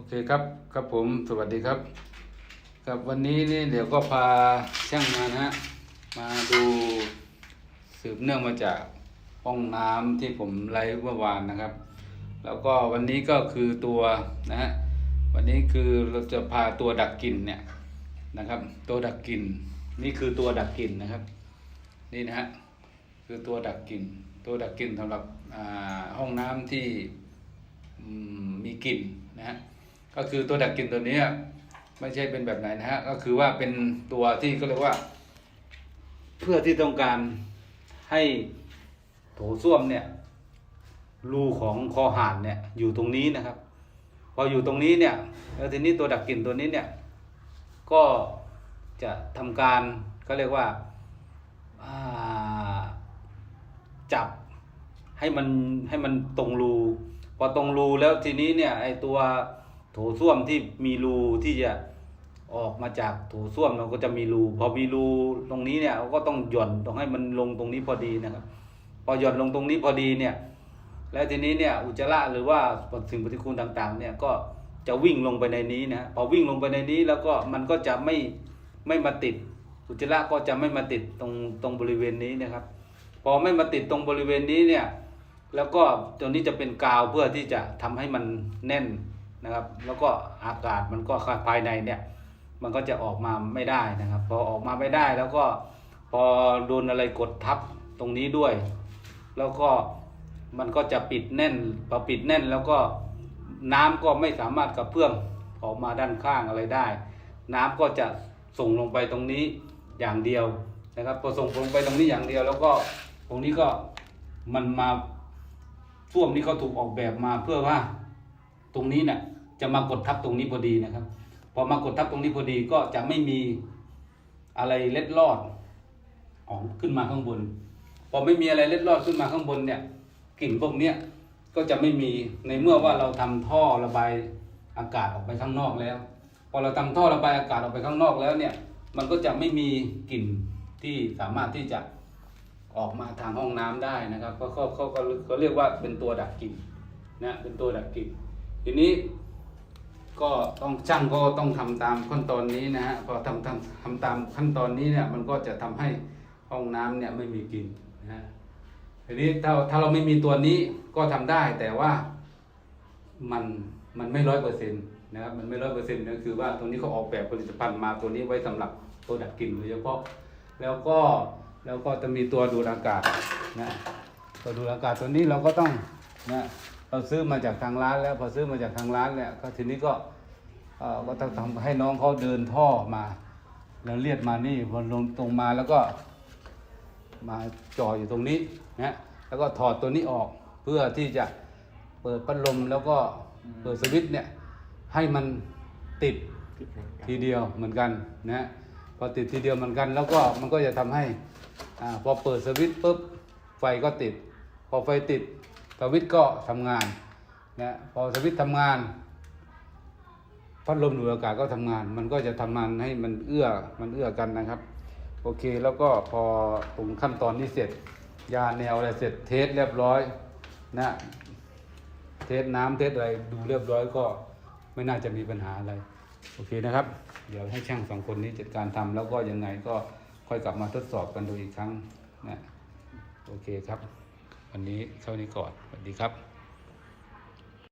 โอเคครับครับผมสวัสดีครับครับวันนี้นี่เดี๋ยวก็พาช่างมานะฮะมาดูสืบเนื่องมาจากห้องน้ำที่ผมไลฟ์เมื่อวานนะครับ แล้วก็วันนี้ก็คือตัวนะฮะวันนี้คือเราจะพาตัวดักกลิ่นเนี่ยนะครับ ตัวดักกลิ่นนี่คือตัวดักกลิ่นนะครับ นี่นะฮะคือตัวดักกลิ่นตัวดักกลิ่นสำหรับห้องน้ำที่มีกลิ่นนะฮะ ก็คือตัวดักกลิ่นตัวนี้ไม่ใช่เป็นแบบไหนนะฮะ ก็คือว่าเป็นตัวที่ก็เรียกว่า เพื่อที่ต้องการให้โถส้วมเนี่ยรูของคอหานเนี่ยอยู่ตรงนี้นะครับ พออยู่ตรงนี้เนี่ยแล้วทีนี้ตัวดักกลิ่นตัวนี้เนี่ยก็จะทำการก็เรียกว่าอ่าจับให้มันให้มันตรงรูพอตรงรูแล้วทีนี้เนี่ยไอตัว โถส้วมที่มีรูที่จะออกมาจากโถส้วมเราก็จะมีรูพอมีรูตรงนี้เนี่ยเราก็ต้องหย่อนต้องให้มันลงตรงนี้พอดีนะครับ พอหย่อนลงตรงนี้พอดีเนี่ย แล้วทีนี้เนี่ยอุจจาระหรือว่าสิ่งปฏิกูลต่างๆ เนี่ยก็จะวิ่งลงไปในนี้นะพอวิ่งลงไปในนี้แล้วก็มันก็จะไม่ไม่มาติด อุจจาระก็จะไม่มาติดตรงตรงบริเวณนี้นะครับ พอไม่มาติดตรงบริเวณนี้เนี่ยแล้วก็ตัวนี้จะเป็นกาวเพื่อที่จะทำให้มันแน่น นะครับ แล้วก็อากาศมันก็ภายในเนี่ยมันก็จะออกมาไม่ได้นะครับ พอออกมาไม่ได้แล้วก็พอโดนอะไรกดทับตรงนี้ด้วย แล้วก็มันก็จะปิดแน่นพอปิดแน่นแล้วก็น้ำก็ไม่สามารถกระเพื่อมออกมาด้านข้างอะไรได้ น้ำก็จะส่งลงไปตรงนี้อย่างเดียวนะครับพอส่งลงไปตรงนี้อย่างเดียว แล้วก็ตรงนี้ก็มันมาส้วมนี้เขาถูกออกแบบมาเพื่อว่า รงนี้เนี่ยจะมากดทับตรงนี้พอดีนะครับ พอมากดทับตรงนี้พอดีก็จะไม่มีอะไรเล็ดลอดออกขึ้นมาข้างบน พอไม่มีอะไรเล็ดลอดขึ้นมาข้างบนเนี่ยกลิ่นพวกเนี้ยก็จะไม่มีในเมื่อว่าเราทำท่อระบายอากาศออกไปข้างนอกแล้ว พอเราทำท่อระบายอากาศออกไปข้างนอกแล้วเนี่ยมันก็จะไม่มีกลิ่นที่สามารถที่จะออกมาทางห้องน้ำได้นะครับเพราะเขาเขาเขาเรียกว่าเป็นตัวดักกลิ่นนะเป็นตัวดักกลิ่น ทีนี้ก็ต้องช่างก็ต้องทำตามขั้นตอนนี้นะฮะพอทำทำทำตามขั้นตอนนี้เนี่ยมันก็จะทำให้ห้องน้ำเนี่ยไม่มีกลิ่นนะฮะทีนี้ถ้าถ้าเราไม่มีตัวนี้ก็ทำได้แต่ว่ามันมันไม่ร้อยเปอร์เซ็นต์นะครับมันไม่ร้อยเปอร์เซ็นต์ก็คือว่าตัวนี้เขาออกแบบผลิตภัณฑ์มาตัวนี้ไว้สำหรับตัวดับกลิ่นโดยเฉพาะแล้วก็แล้วก็จะมีตัวดูดอากาศนะตัวดูดอากาศตัวนี้เราก็ต้องนะ เราซื้อมาจากทางร้านแล้วพอซื้อมาจากทางร้านแล้วก็ทีนี้ก็เอ่อก็ต้องทำให้น้องเขาเดินท่อมา แล้วเลียดมานี่พอลงตรงมาแล้วก็มาจ่ออยู่ตรงนี้นะแล้วก็ถอดตัวนี้ออกเพื่อที่จะเปิดพัดลมแล้วก็เปิดสวิตช์เนี่ยให้มันติดทีเดียวเหมือนกันนะพอติดทีเดียวเหมือนกัน แล้วก็มันก็จะทำให้อพอเปิดสวิตช์ปุ๊บไฟก็ติด พอไฟติด สวิตก็ทำงานนะพอสวิตช์ทำงาน พัดลมดูดอากาศก็ทำงาน มันก็จะทำงานให้มันเอื้อมันเอื้อกันนะครับ โอเคแล้วก็พอตรงขั้นตอนนี้เสร็จ ยาแนวอะไรเสร็จเทสเรียบร้อยนะเทสน้ำเทสอะไรดูเรียบร้อยก็ไม่น่าจะมีปัญหาอะไร โอเคนะครับ เดี๋ยวให้ช่างสองคนนี้จัดการทำแล้วก็ยังไงก็ค่อยกลับมาทดสอบกันดูอีกครั้งนะโอเคครับ วันนี้เท่านี้ก่อนสวัสดีครับ